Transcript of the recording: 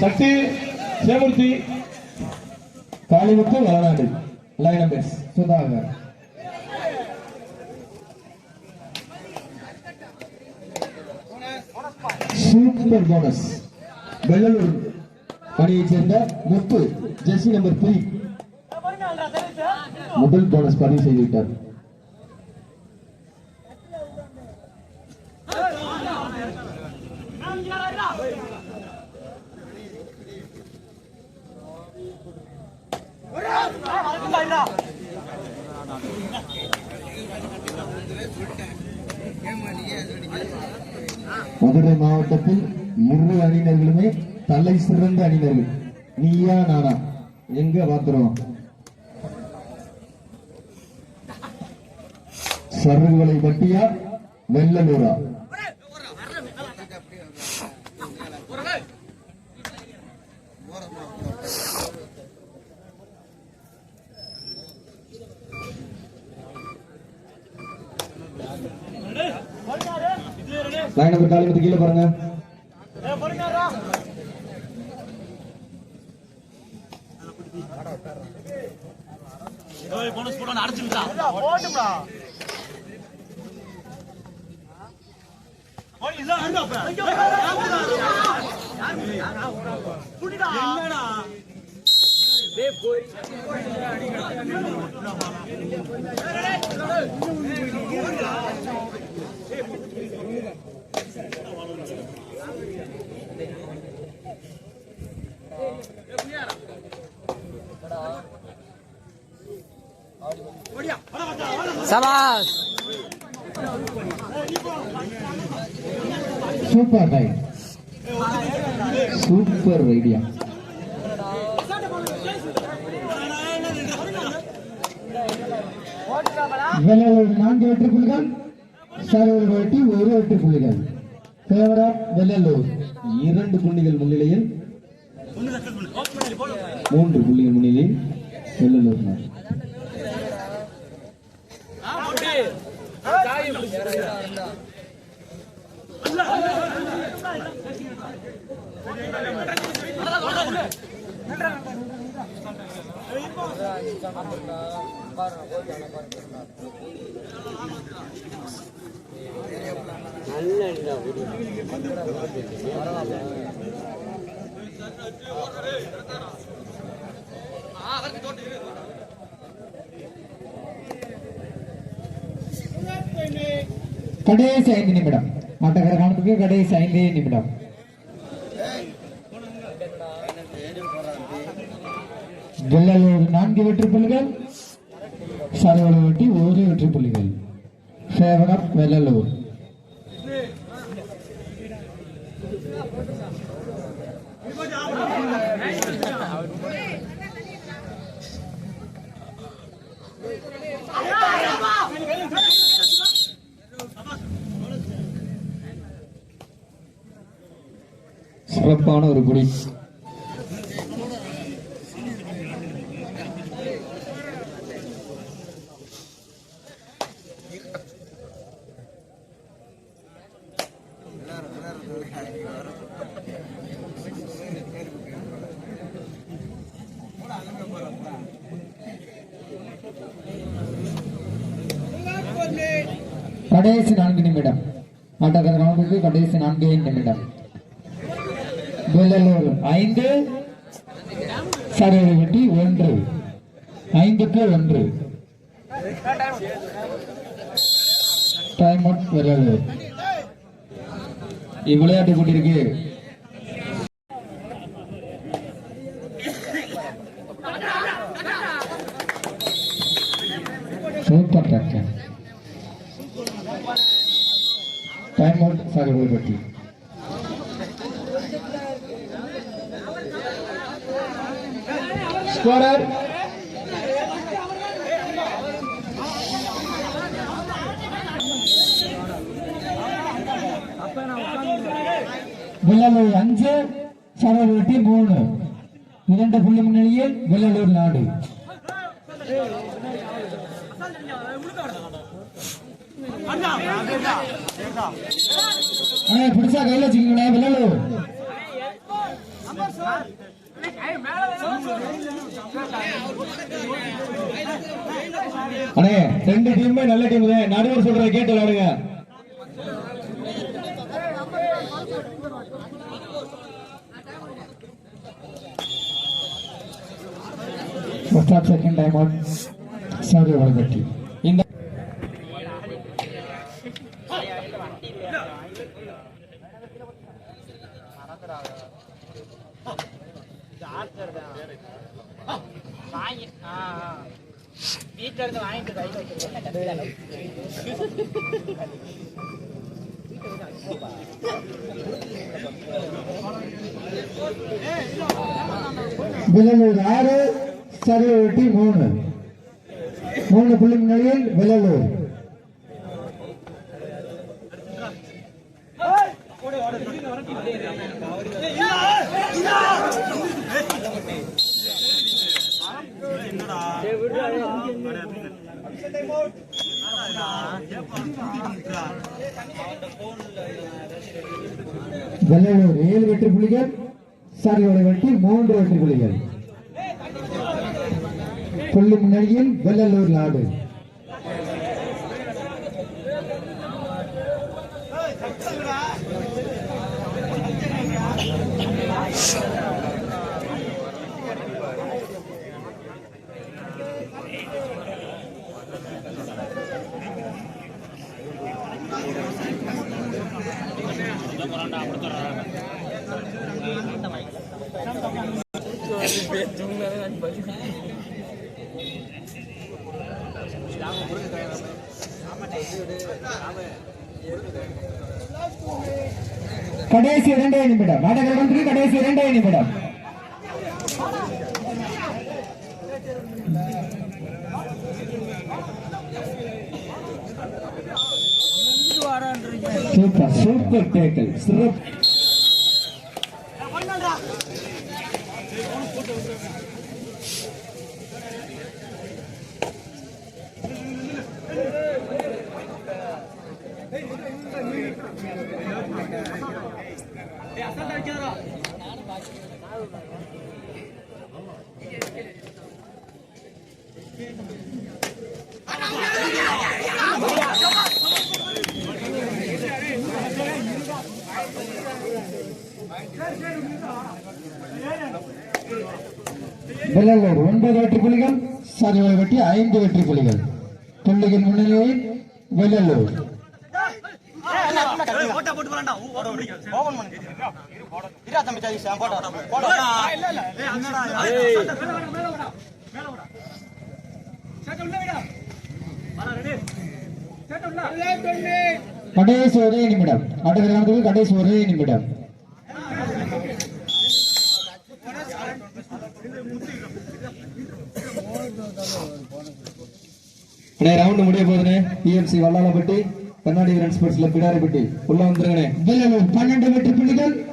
சக்தி சேமூர்த்தி Kalimuthu Valanadu line numbers Sudhakar super bonus Bangalore அணியைச் சேர்ந்த Muthu jersey number three முதல் bonus பதிவு செய்துவிட்டார். மதுரை மாவட்டத்தில் இரு அணியினர்களுமே தலை சிறந்த அணியினர்கள். நீயா நானா? எங்க பாத்துருவோம் சருகுவலை பட்டியா? வெள்ளலூரா லைன் நம்பர் காலிமத்து கீழே பாருங்க. போனஸ் போட அடைச்சுட்டா சபாஸ் super time super idea Vellalur நான்கு வெற்றி புள்ளிகள் சரவல் வெட்டி ஒரு வெற்றி புள்ளிகள். ஃபேவரா வெள்ளலூர். இரண்டு புள்ளிகள் முன்னிலையில் மூன்று புள்ளிகள் முன்னிலையில் வெள்ளலூர் நாடு. கடைசி ஐந்து நிமிடம் ஆட்டக்கார கடைசி ஐந்து நிமிடம் வெள்ளலூர் நான்கு வெற்றி புள்ளிகள் சரவண வெட்டி ஒரு வெற்றி புள்ளிகள். ஃபேவர் ஆஃப் வெள்ளலூர் சிறப்பான ஒரு குடி. கடைசி நான்கு நிமிடம். ஆட்டக்கார கவுண்டருக்கு கடைசி நான்கே நிமிடம். வெள்ளலூர் ஐந்து. சரவடி வெட்டி ஒன்று. ஐந்துக்கு ஒன்று. டைம் அவுட் வெள்ளலூர் இவ்விளையாட்டு கொண்டிருக்கு சூப்பர் டக்கன் டைம் அவுட் சரவடி வெட்டி ஸ்கோரர் வெள்ளலூர் அஞ்சு சரவட்டி மூணு. இரண்டு புள்ளி முன்னிலையில் வெள்ளலூர் நாடு. பிடிச்சா கையில வச்சுக்கோங்கண்ணே வெள்ளலூர் அண்ணே ரெண்டு டீமுமே நல்ல டீம் தான் நடுவர் சொல்ற கேட்டு விளையாடுங்க first half second time out sorry வளர்ந்த டீம் இந்த வீட்டுல இருந்து வாங்கிட்டு கையில வெள்ளலூர் ஆறு சர்வட்டி மூணு. மூணு புள்ளி நிலையில் வெள்ளலூர் வெள்ளலூர் ஏழு வெற்றி புலிகள் சாரியோட வெற்றி மூன்று வெற்றி புலிகள் புள்ளி முன்னணியில் வெள்ளலூர் நாடு. கடைசி இரண்டே நிமிடம். நாடகம் கடைசி இரண்டே நிமிடம். சூப்பர் சூப்பர் டேக்கல் சிறப்பு Thank you. வெள்ளலூர் ஒன்பது வெற்றி புலிகள் சரிவலை வெட்டி ஐந்து வெற்றி புலிகள். புள்ளிகள் முன்னிலையில் வெள்ளலூர். கடைசி ஒரே நிமிடம் அடுத்த கடைசி ஒரே நிமிடம் சாதி சாம் போட்டா போட்டா ஏய் என்னடா மேல வாடா மேல வாடா சேட்ட உள்ள விடா வர ரெடி சேட்ட உள்ள கடைசி ஒரே நிமிடம் ஆட்டக்காரர்களுக்கு கடைசி ஒரே நிமிடம் ரவுண்ட் முடிய போகுதுனே பிஎம்சி வல்லாலப்பட்டி கர்நாடக ரன் ஸ்போர்ட்ஸ்ல பிடாரிப்பட்டி. உள்ள வந்துருங்கண்ணே. பன்னெண்டு மீட்டர் புள்ளிகள்.